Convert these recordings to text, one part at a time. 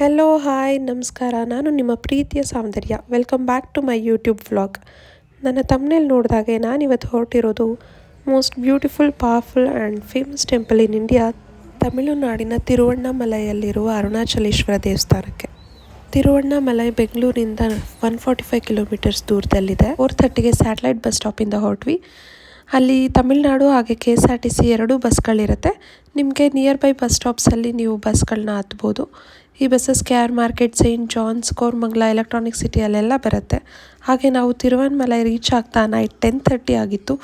Hello hi ನಮಸ್ಕಾರ. ನಾನು ನಿಮ್ಮ ಪ್ರೀತಿಯ ಸೌಂದರ್ಯ. Welcome back to my YouTube vlog ನನ್ನ ತಮ್ಮನೇಲಿ ನೋಡಿದಾಗೆ ನಾನಿವತ್ತು ಹೊರಟಿರೋದು most beautiful powerful and famous temple in India ತಮಿಳುನಾಡಿನ ತಿರುವಣ್ಣಾಮಲೈಯಲ್ಲಿರುವ ಅರುಣಾಚಲೇಶ್ವರ ದೇವಸ್ಥಾನಕ್ಕೆ. ತಿರುವಣ್ಣಾಮಲೈ ಬೆಂಗಳೂರಿಂದ ಒನ್ ಫಾರ್ಟಿ ಫೈವ್ ಕಿಲೋಮೀಟರ್ಸ್ ದೂರದಲ್ಲಿದೆ ಫೋರ್ ಥರ್ಟಿಗೆ ಸ್ಯಾಟಲೈಟ್ ಬಸ್ ಸ್ಟಾಪಿಂದ ಹೊರಟ್ವಿ. ಅಲ್ಲಿ ತಮಿಳುನಾಡು ಹಾಗೆ K S R T C ಎರಡೂ ಬಸ್ಗಳಿರುತ್ತೆ ನಿಮಗೆ ನಿಯರ್ ಬೈ ಬಸ್ ಸ್ಟಾಪ್ಸಲ್ಲಿ ನೀವು ಬಸ್ಗಳನ್ನ ಹತ್ಬೋದು. ಈ buses K R market Saint John's Koramangala electronic city ಅಲ್ಲೆಲ್ಲ ಬರುತ್ತೆ. ಹಾಗೆ ನಾವು ತಿರುವನ್ಮಲೈ ರೀಚ್ ಆಗ್ತಾ ನೈಟ್ ಟೆನ್ ಥರ್ಟಿ ಆಗಿತ್ತು.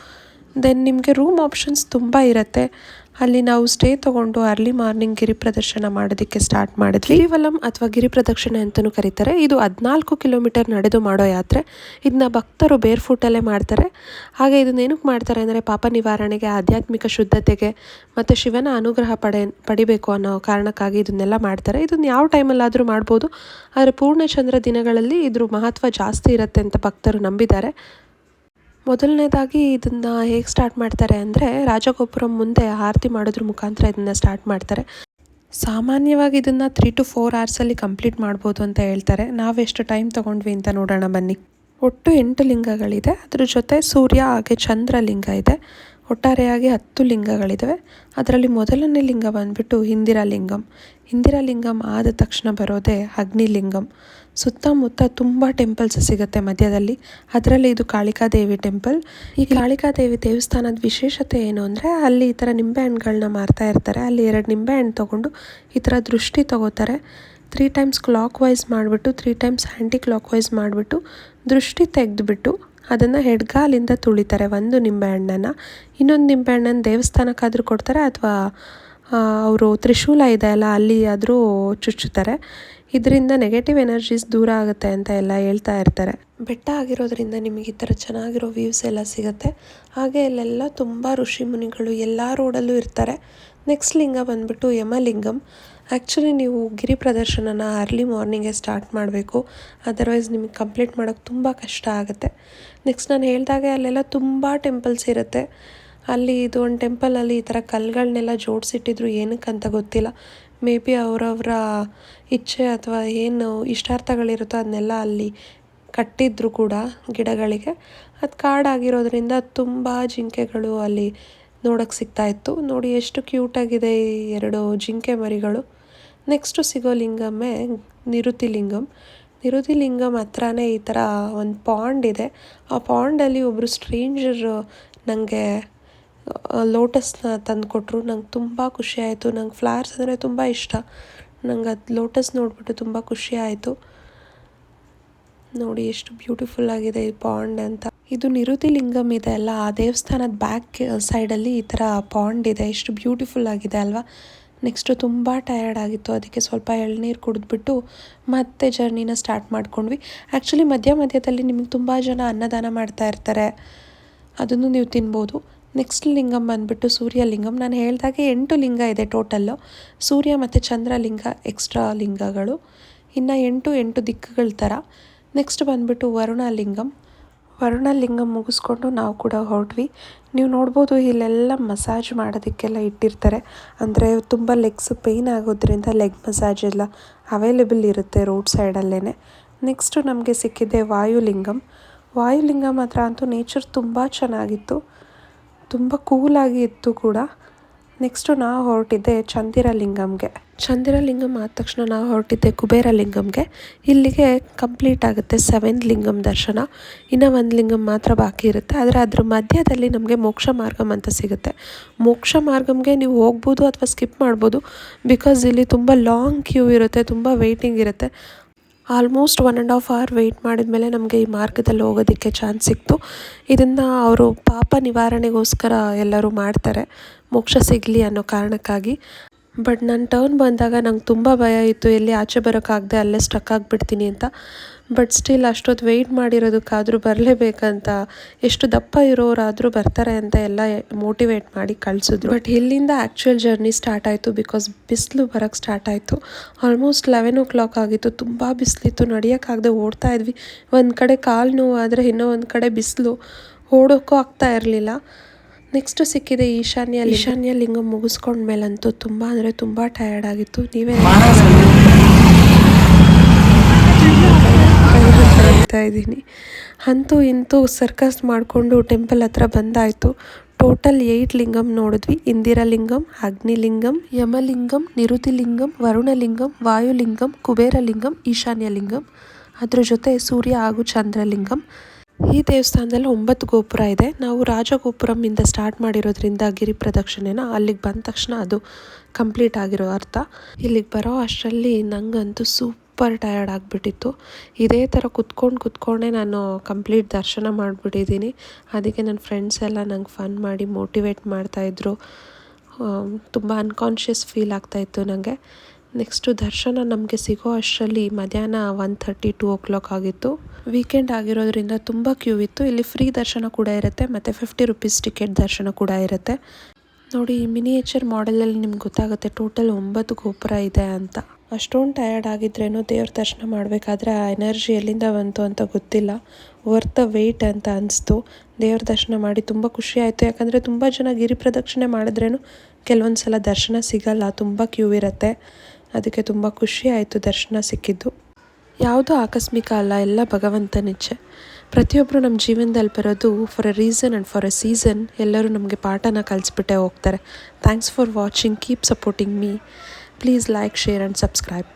ದೆನ್ ನಿಮಗೆ ರೂಮ್ ಆಪ್ಷನ್ಸ್ ತುಂಬ ಇರುತ್ತೆ. ಅಲ್ಲಿ ನಾವು ಸ್ಟೇ ತೊಗೊಂಡು ಅರ್ಲಿ ಮಾರ್ನಿಂಗ್ ಗಿರಿ ಪ್ರದರ್ಶನ ಮಾಡೋದಕ್ಕೆ ಸ್ಟಾರ್ಟ್ ಮಾಡಿದ್ವಿ. ಗಿರಿವಲಂ ಅಥವಾ ಗಿರಿ ಪ್ರದಕ್ಷಿಣೆ ಅಂತಲೂ ಕರೀತಾರೆ. ಇದು ಹದಿನಾಲ್ಕು ಕಿಲೋಮೀಟರ್ ನಡೆದು ಮಾಡೋ ಯಾತ್ರೆ. ಇದನ್ನ ಭಕ್ತರು ಬೇರ್ ಫೂಟಲ್ಲೇ ಮಾಡ್ತಾರೆ. ಹಾಗೆ ಇದನ್ನ ಏನಕ್ಕೆ ಮಾಡ್ತಾರೆ ಅಂದರೆ ಪಾಪ ನಿವಾರಣೆಗೆ, ಆಧ್ಯಾತ್ಮಿಕ ಶುದ್ಧತೆಗೆ ಮತ್ತು ಶಿವನ ಅನುಗ್ರಹ ಪಡೆ, ಪಡಿಬೇಕು ಅನ್ನೋ ಕಾರಣಕ್ಕಾಗಿ ಇದನ್ನೆಲ್ಲ ಮಾಡ್ತಾರೆ. ಇದನ್ನ ಯಾವ ಟೈಮಲ್ಲಾದರೂ ಮಾಡ್ಬೋದು. ಆದರೆ ಪೂರ್ಣಚಂದ್ರ ದಿನಗಳಲ್ಲಿ ಇದ್ರ ಮಹತ್ವ ಜಾಸ್ತಿ ಇರುತ್ತೆ ಅಂತ ಭಕ್ತರು ನಂಬಿದ್ದಾರೆ. ಮೊದಲನೇದಾಗಿ ಇದನ್ನು ಹೇಗೆ ಸ್ಟಾರ್ಟ್ ಮಾಡ್ತಾರೆ ಅಂದರೆ ರಾಜಗೋಪುರಂ ಮುಂದೆ ಆರತಿ ಮಾಡೋದ್ರ ಮುಖಾಂತರ ಇದನ್ನು ಸ್ಟಾರ್ಟ್ ಮಾಡ್ತಾರೆ. ಸಾಮಾನ್ಯವಾಗಿ ಇದನ್ನು ತ್ರೀ ಟು ಫೋರ್ ಅವರ್ಸಲ್ಲಿ ಕಂಪ್ಲೀಟ್ ಮಾಡ್ಬೋದು ಅಂತ ಹೇಳ್ತಾರೆ. ನಾವೆಷ್ಟು ಟೈಮ್ ತೊಗೊಂಡ್ವಿ ಅಂತ ನೋಡೋಣ ಬನ್ನಿ. ಒಟ್ಟು ಎಂಟು ಲಿಂಗಗಳಿದೆ. ಅದ್ರ ಜೊತೆ ಸೂರ್ಯ ಹಾಗೆ ಚಂದ್ರ ಲಿಂಗ ಇದೆ. ಒಟ್ಟಾರೆಯಾಗಿ ಹತ್ತು ಲಿಂಗಗಳಿದ್ದಾವೆ ಅದರಲ್ಲಿ ಮೊದಲನೇ ಲಿಂಗ ಬಂದ್ಬಿಟ್ಟು ಇಂದಿರಾ ಲಿಂಗಂ ಇಂದಿರಾ ಲಿಂಗಂ ಆದ ತಕ್ಷಣ ಬರೋದೇ ಅಗ್ನಿಲಿಂಗಂ. ಸುತ್ತಮುತ್ತ ತುಂಬ ಟೆಂಪಲ್ಸ್ ಸಿಗುತ್ತೆ ಮಧ್ಯದಲ್ಲಿ. ಅದರಲ್ಲಿ ಇದು ಕಾಳಿಕಾದೇವಿ ಟೆಂಪಲ್. ಈ ಕಾಳಿಕಾದೇವಿ ದೇವಸ್ಥಾನದ ವಿಶೇಷತೆ ಏನು ಅಂದರೆ ಅಲ್ಲಿ ಈ ಥರ ನಿಂಬೆ ಹಣ್ಣುಗಳನ್ನ ಮಾರ್ತಾ ಇರ್ತಾರೆ. ಅಲ್ಲಿ ಎರಡು ನಿಂಬೆ ಹಣ್ಣು ತೊಗೊಂಡು ಈ ಥರ ದೃಷ್ಟಿ ತಗೋತಾರೆ. ತ್ರೀ ಟೈಮ್ಸ್ ಕ್ಲಾಕ್ ವೈಸ್ ಮಾಡಿಬಿಟ್ಟು ತ್ರೀ ಟೈಮ್ಸ್ ಆ್ಯಂಟಿ ಕ್ಲಾಕ್ ವೈಸ್ ಮಾಡಿಬಿಟ್ಟು ದೃಷ್ಟಿ ತೆಗೆದುಬಿಟ್ಟು ಅದನ್ನು ಹೆಡ್ಗಾಲಿಂದ ತುಳಿತಾರೆ ಒಂದು ನಿಂಬೆಹಣ್ಣನ್ನು. ಇನ್ನೊಂದು ನಿಂಬೆಹಣ್ಣನ್ನು ದೇವಸ್ಥಾನಕ್ಕಾದರೂ ಕೊಡ್ತಾರೆ ಅಥವಾ ಅವರು ತ್ರಿಶೂಲ ಇದೆ ಅಲ್ಲ ಅಲ್ಲಿ ಆದರೂ ಚುಚ್ಚುತ್ತಾರೆ. ಇದರಿಂದ ನೆಗೆಟಿವ್ ಎನರ್ಜೀಸ್ ದೂರ ಆಗುತ್ತೆ ಅಂತ ಎಲ್ಲ ಹೇಳ್ತಾ ಇರ್ತಾರೆ. ಬೆಟ್ಟ ಆಗಿರೋದ್ರಿಂದ ನಿಮಗೆ ಈ ಥರ ಚೆನ್ನಾಗಿರೋ ವ್ಯೂಸ್ ಎಲ್ಲ ಸಿಗುತ್ತೆ. ಹಾಗೆ ಅಲ್ಲೆಲ್ಲ ತುಂಬ ಋಷಿ ಮುನಿಗಳು ಎಲ್ಲ ರೋಡಲ್ಲೂ ಇರ್ತಾರೆ. ನೆಕ್ಸ್ಟ್ ಲಿಂಗ ಬಂದ್ಬಿಟ್ಟು ಯಮಲಿಂಗಂ. ಆ್ಯಕ್ಚುಲಿ ನೀವು ಗಿರಿ ಪ್ರದರ್ಶನನ ಅರ್ಲಿ ಮಾರ್ನಿಂಗೇ ಸ್ಟಾರ್ಟ್ ಮಾಡಬೇಕು. ಅದರ್ವೈಸ್ ನಿಮಗೆ ಕಂಪ್ಲೀಟ್ ಮಾಡೋಕ್ಕೆ ತುಂಬ ಕಷ್ಟ ಆಗುತ್ತೆ. ನೆಕ್ಸ್ಟ್ ನಾನು ಹೇಳಿದಾಗೆ ಅಲ್ಲೆಲ್ಲ ತುಂಬ ಟೆಂಪಲ್ಸ್ ಇರುತ್ತೆ. ಅಲ್ಲಿ ಇದು ಒಂದು ಟೆಂಪಲಲ್ಲಿ ಈ ಥರ ಕಲ್ಲುಗಳನ್ನೆಲ್ಲ ಜೋಡಿಸಿಟ್ಟಿದ್ರು. ಏನಕ್ಕಂತ ಗೊತ್ತಿಲ್ಲ. ಮೇ ಬಿ ಅವರವರ ಇಚ್ಛೆ ಅಥವಾ ಏನು ಇಷ್ಟಾರ್ಥಗಳಿರುತ್ತೋ ಅದನ್ನೆಲ್ಲ ಅಲ್ಲಿ ಕಟ್ಟಿದ್ರು ಕೂಡ ಗಿಡಗಳಿಗೆ. ಅದು ಕಾಡಾಗಿರೋದ್ರಿಂದ ತುಂಬ ಜಿಂಕೆಗಳು ಅಲ್ಲಿ ನೋಡೋಕ್ಕೆ ಸಿಗ್ತಾಯಿತ್ತು ನೋಡಿ ಎಷ್ಟು ಕ್ಯೂಟಾಗಿದೆ ಈ ಎರಡು ಜಿಂಕೆ ಮರಿಗಳು. ನೆಕ್ಸ್ಟು ಸಿಗೋ ಲಿಂಗಮ್ಮೇ ನಿರುತಿ ಲಿಂಗಂ. ನಿರುತಿ ಲಿಂಗಂ ಹತ್ರನೇ ಈ ಥರ ಒಂದು ಪಾಂಡ್ ಇದೆ. ಆ ಪಾಂಡಲ್ಲಿ ಒಬ್ಬರು ಸ್ಟ್ರೇಂಜರ್ ನನಗೆ ಲೋಟಸ್ನ ತಂದು ಕೊಟ್ಟರು ನಂಗೆ ತುಂಬ ಖುಷಿ ಆಯಿತು. ನಂಗೆ ಫ್ಲವರ್ಸ್ ಅಂದರೆ ತುಂಬ ಇಷ್ಟ. ನಂಗೆ ಅದು ಲೋಟಸ್ ನೋಡಿಬಿಟ್ಟು ತುಂಬ ಖುಷಿ ಆಯಿತು. ನೋಡಿ ಎಷ್ಟು ಬ್ಯೂಟಿಫುಲ್ ಆಗಿದೆ ಈ ಪಾಂಡ್ ಅಂತ. ಇದು ನಿರುತಿ ಲಿಂಗಮ್ ಇದೆ ಅಲ್ಲ, ಆ ದೇವಸ್ಥಾನದ ಬ್ಯಾಕ್ ಸೈಡಲ್ಲಿ ಈ ಥರ ಪಾಂಡ್ ಇದೆ. ಎಷ್ಟು ಬ್ಯೂಟಿಫುಲ್ ಆಗಿದೆ ಅಲ್ವಾ? ನೆಕ್ಸ್ಟು ತುಂಬ ಟಯರ್ಡ್ ಆಗಿತ್ತು. ಅದಕ್ಕೆ ಸ್ವಲ್ಪ ಎಳ್ನೀರು ಕುಡಿದ್ಬಿಟ್ಟು ಮತ್ತೆ ಜರ್ನಿನ ಸ್ಟಾರ್ಟ್ ಮಾಡ್ಕೊಂಡ್ವಿ. ಆ್ಯಕ್ಚುಲಿ ಮಧ್ಯ ಮಧ್ಯದಲ್ಲಿ ನಿಮಗೆ ತುಂಬ ಜನ ಅನ್ನದಾನ ಮಾಡ್ತಾ ಇರ್ತಾರೆ. ಅದನ್ನು ನೀವು ತಿನ್ಬೋದು. ನೆಕ್ಸ್ಟ್ ಲಿಂಗಂ ಬಂದುಬಿಟ್ಟು ಸೂರ್ಯಲಿಂಗಂ ನಾನು ಹೇಳಿದಾಗೆ ಎಂಟು ಲಿಂಗ ಇದೆ ಟೋಟಲ್ಲು. ಸೂರ್ಯ ಮತ್ತು ಚಂದ್ರಲಿಂಗ ಎಕ್ಸ್ಟ್ರಾ ಲಿಂಗಗಳು. ಇನ್ನು ಎಂಟು ಎಂಟು ದಿಕ್ಕುಗಳ ಥರ. ನೆಕ್ಸ್ಟ್ ಬಂದುಬಿಟ್ಟು ವರುಣಲಿಂಗಂ ವರುಣಲಿಂಗಂ ಮುಗಿಸ್ಕೊಂಡು ನಾವು ಕೂಡ ಹೊರಟ್ವಿ. ನೀವು ನೋಡ್ಬೋದು ಇಲ್ಲೆಲ್ಲ ಮಸಾಜ್ ಮಾಡೋದಕ್ಕೆಲ್ಲ ಇಟ್ಟಿರ್ತಾರೆ. ಅಂದರೆ ತುಂಬ ಲೆಗ್ಸ್ ಪೇಯ್ನ್ ಆಗೋದ್ರಿಂದ ಲೆಗ್ ಮಸಾಜ್ ಎಲ್ಲ ಅವೈಲೇಬಲ್ ಇರುತ್ತೆ ರೋಡ್ ಸೈಡಲ್ಲೇ ನೆಕ್ಸ್ಟು ನಮಗೆ ಸಿಕ್ಕಿದೆ ವಾಯುಲಿಂಗಂ. ವಾಯುಲಿಂಗಂ ಹತ್ರ ಅಂತೂ ನೇಚರ್ ತುಂಬ ಚೆನ್ನಾಗಿತ್ತು. ತುಂಬ ಕೂಲಾಗಿ ಇತ್ತು ಕೂಡ. ನೆಕ್ಸ್ಟು ನಾವು ಹೊರಟಿದ್ದೆ ಚಂದಿರಲಿಂಗಮ್ಗೆ ಚಂದಿರಲಿಂಗಮ್ ಆದ ತಕ್ಷಣ ನಾವು ಹೊರಟಿದ್ದೆ ಕುಬೇರಲಿಂಗಮ್ಗೆ ಇಲ್ಲಿಗೆ ಕಂಪ್ಲೀಟ್ ಆಗುತ್ತೆ ಸೆವೆನ್ ಲಿಂಗಮ್ ದರ್ಶನ. ಇನ್ನು ಒಂದು ಲಿಂಗಮ್ ಮಾತ್ರ ಬಾಕಿ ಇರುತ್ತೆ. ಆದರೆ ಅದ್ರ ಮಧ್ಯದಲ್ಲಿ ನಮಗೆ ಮೋಕ್ಷ ಮಾರ್ಗಮ್ ಅಂತ ಸಿಗುತ್ತೆ. ಮೋಕ್ಷ ಮಾರ್ಗಮ್ಗೆ ನೀವು ಹೋಗ್ಬೋದು ಅಥವಾ ಸ್ಕಿಪ್ ಮಾಡ್ಬೋದು. ಬಿಕಾಸ್ ಇಲ್ಲಿ ತುಂಬ ಲಾಂಗ್ ಕ್ಯೂ ಇರುತ್ತೆ, ತುಂಬ ವೆಯ್ಟಿಂಗ್ ಇರುತ್ತೆ. Almost one and half hour wait ಮಾಡಿದ ಮೇಲೆ ನಮಗೆ ಈ ಮಾರ್ಗದಲ್ಲಿ ಹೋಗೋದಕ್ಕೆ ಚಾನ್ಸ್ ಸಿಕ್ತು. ಇದನ್ನು ಅವರು ಪಾಪ ನಿವಾರಣೆಗೋಸ್ಕರ ಎಲ್ಲರೂ ಮಾಡ್ತಾರೆ. ಮೋಕ್ಷ ಸಿಗಲಿ ಅನ್ನೋ ಕಾರಣಕ್ಕಾಗಿ. ಬಟ್ ನನ್ನ ಟರ್ನ್ ಬಂದಾಗ ನಂಗೆ ತುಂಬ ಭಯ ಇತ್ತು. ಎಲ್ಲಿ ಆಚೆ ಬರೋಕ್ಕಾಗದೆ ಅಲ್ಲೇ ಸ್ಟಕ್ ಆಗಿಬಿಡ್ತೀನಿ ಅಂತ. ಬಟ್ ಸ್ಟಿಲ್ ಅಷ್ಟೊತ್ತು ವೆಯ್ಟ್ ಮಾಡಿರೋದಕ್ಕಾದರೂ ಬರಲೇಬೇಕಂತ ಎಷ್ಟು ದಪ್ಪ ಇರೋರಾದರೂ ಬರ್ತಾರೆ ಅಂತ ಎಲ್ಲ ಮೋಟಿವೇಟ್ ಮಾಡಿ ಕಳಿಸಿದ್ರು. ಬಟ್ ಇಲ್ಲಿಂದ ಆ್ಯಕ್ಚುಯಲ್ ಜರ್ನಿ ಸ್ಟಾರ್ಟ್ ಆಯಿತು ಬಿಕಾಸ್ ಬಿಸಿಲು ಬರೋಕ್ಕೆ ಸ್ಟಾರ್ಟ್ ಆಯಿತು. ಆಲ್ಮೋಸ್ಟ್ ಲೆವೆನ್ ಓ ಕ್ಲಾಕ್ ಆಗಿತ್ತು. ತುಂಬ ಬಿಸಿಲಿತ್ತು. ನಡೆಯೋಕ್ಕಾಗದೆ ಓಡ್ತಾ ಇದ್ವಿ. ಒಂದು ಕಡೆ ಕಾಲು ನೋವು ಆದರೆ ಇನ್ನೂ ಒಂದು ಕಡೆ ಬಿಸಿಲು. ಓಡೋಕ್ಕೂ ಆಗ್ತಾ ಇರಲಿಲ್ಲ. ನೆಕ್ಸ್ಟ್ ಸಿಕ್ಕಿದೆ ಈಶಾನ್ಯ ಈಶಾನ್ಯ ಲಿಂಗ ಮುಗಿಸ್ಕೊಂಡ್ಮೇಲಂತೂ ತುಂಬ ಅಂದರೆ ತುಂಬ ಟಯರ್ಡ್ ಆಗಿತ್ತು. ನೀವೇ ಹೇಳ್ತಾ ಇದ್ದೀನಿ. ಅಂತೂ ಇಂತೂ ಸರ್ಕಸ್ ಮಾಡಿಕೊಂಡು ಟೆಂಪಲ್ ಹತ್ರ ಬಂದಾಯಿತು. ಟೋಟಲ್ ಏಯ್ಟ್ ಲಿಂಗಂ ನೋಡಿದ್ವಿ. ಇಂದಿರಲಿಂಗಂ, ಅಗ್ನಿಲಿಂಗಂ, ಯಮಲಿಂಗಂ, ನಿರುತಿಲಿಂಗಂ, ವರುಣಲಿಂಗಂ, ವಾಯುಲಿಂಗಂ, ಕುಬೇರಲಿಂಗಂ, ಈಶಾನ್ಯಲಿಂಗಂ. ಅದ್ರ ಜೊತೆ ಸೂರ್ಯ ಹಾಗೂ ಚಂದ್ರಲಿಂಗಂ. ಈ ದೇವಸ್ಥಾನದಲ್ಲಿ ಒಂಬತ್ತು ಗೋಪುರ ಇದೆ. ನಾವು ರಾಜಗೋಪುರಮಿಂದ ಸ್ಟಾರ್ಟ್ ಮಾಡಿರೋದ್ರಿಂದ ಗಿರಿ ಪ್ರದಕ್ಷಿಣೆನ ಅಲ್ಲಿಗೆ ಬಂದ ತಕ್ಷಣ ಅದು ಕಂಪ್ಲೀಟ್ ಆಗಿರೋ ಅರ್ಥ. ಇಲ್ಲಿಗೆ ಬರೋ ಅಷ್ಟರಲ್ಲಿ ನಂಗಂತೂ ಸೂಪರ್ ಟಯರ್ಡ್ ಆಗಿಬಿಟ್ಟಿತ್ತು. ಇದೇ ಥರ ಕುತ್ಕೊಂಡು ಕುತ್ಕೊಂಡೇ ನಾನು ಕಂಪ್ಲೀಟ್ ದರ್ಶನ ಮಾಡಿಬಿಟ್ಟಿದ್ದೀನಿ. ಅದಕ್ಕೆ ನನ್ನ ಫ್ರೆಂಡ್ಸ್ ಎಲ್ಲ ನಂಗೆ ಫನ್ ಮಾಡಿ ಮೋಟಿವೇಟ್ ಮಾಡ್ತಾಯಿದ್ರು ತುಂಬ ಅನ್ಕಾನ್ಷಿಯಸ್ ಫೀಲ್ ಆಗ್ತಾಯಿತ್ತು ನನಗೆ ನೆಕ್ಸ್ಟು ದರ್ಶನ ನಮಗೆ ಸಿಗೋ ಅಷ್ಟರಲ್ಲಿ ಮಧ್ಯಾಹ್ನ one thirty two o'clock ಆಗಿತ್ತು. ವೀಕೆಂಡ್ ಆಗಿರೋದ್ರಿಂದ ತುಂಬ ಕ್ಯೂ ಇತ್ತು. ಇಲ್ಲಿ ಫ್ರೀ ದರ್ಶನ ಕೂಡ ಇರುತ್ತೆ, ಮತ್ತು ಫಿಫ್ಟಿ ರುಪೀಸ್ ಟಿಕೆಟ್ ದರ್ಶನ ಕೂಡ ಇರುತ್ತೆ. ನೋಡಿ, ಈ ಮಿನಿಯೇಚರ್ ಮಾಡೆಲಲ್ಲಿ ನಿಮ್ಗೆ ಗೊತ್ತಾಗುತ್ತೆ ಟೋಟಲ್ ಒಂಬತ್ತು ಗೋಪುರ ಇದೆ ಅಂತ. ಅಷ್ಟೊಂದು ಟಯರ್ಡ್ ಆಗಿದ್ರೇನು ದೇವ್ರ ದರ್ಶನ ಮಾಡಬೇಕಾದ್ರೆ ಆ ಎನರ್ಜಿ ಎಲ್ಲಿಂದ ಬಂತು ಅಂತ ಗೊತ್ತಿಲ್ಲ. ವರ್ತ್ ವೆಯ್ಟ್ ಅಂತ ಅನಿಸ್ತು. ದೇವ್ರ ದರ್ಶನ ಮಾಡಿ ತುಂಬ ಖುಷಿ ಆಯಿತು. ಯಾಕಂದರೆ ತುಂಬ ಜನ ಗಿರಿ ಪ್ರದಕ್ಷಿಣೆ ಮಾಡಿದ್ರೇನು ಕೆಲವೊಂದು ಸಲ ದರ್ಶನ ಸಿಗಲ್ಲ, ತುಂಬ ಕ್ಯೂ ಇರುತ್ತೆ. ಅದಕ್ಕೆ ತುಂಬ ಖುಷಿ ಆಯಿತು ದರ್ಶನ ಸಿಕ್ಕಿದ್ದು. ಯಾವುದೂ ಆಕಸ್ಮಿಕ ಅಲ್ಲ, ಎಲ್ಲ ಭಗವಂತನಿಚ್ಛೆ. ಪ್ರತಿಯೊಬ್ಬರು ನಮ್ಮ ಜೀವನದಲ್ಲಿ ಬರೋದು for a reason and for a season ಎಲ್ಲರೂ ನಮಗೆ ಪಾಠನ ಕಲಿಸ್ಬಿಟ್ಟೆ ಹೋಗ್ತಾರೆ. Thanks for watching keep supporting me please like share and subscribe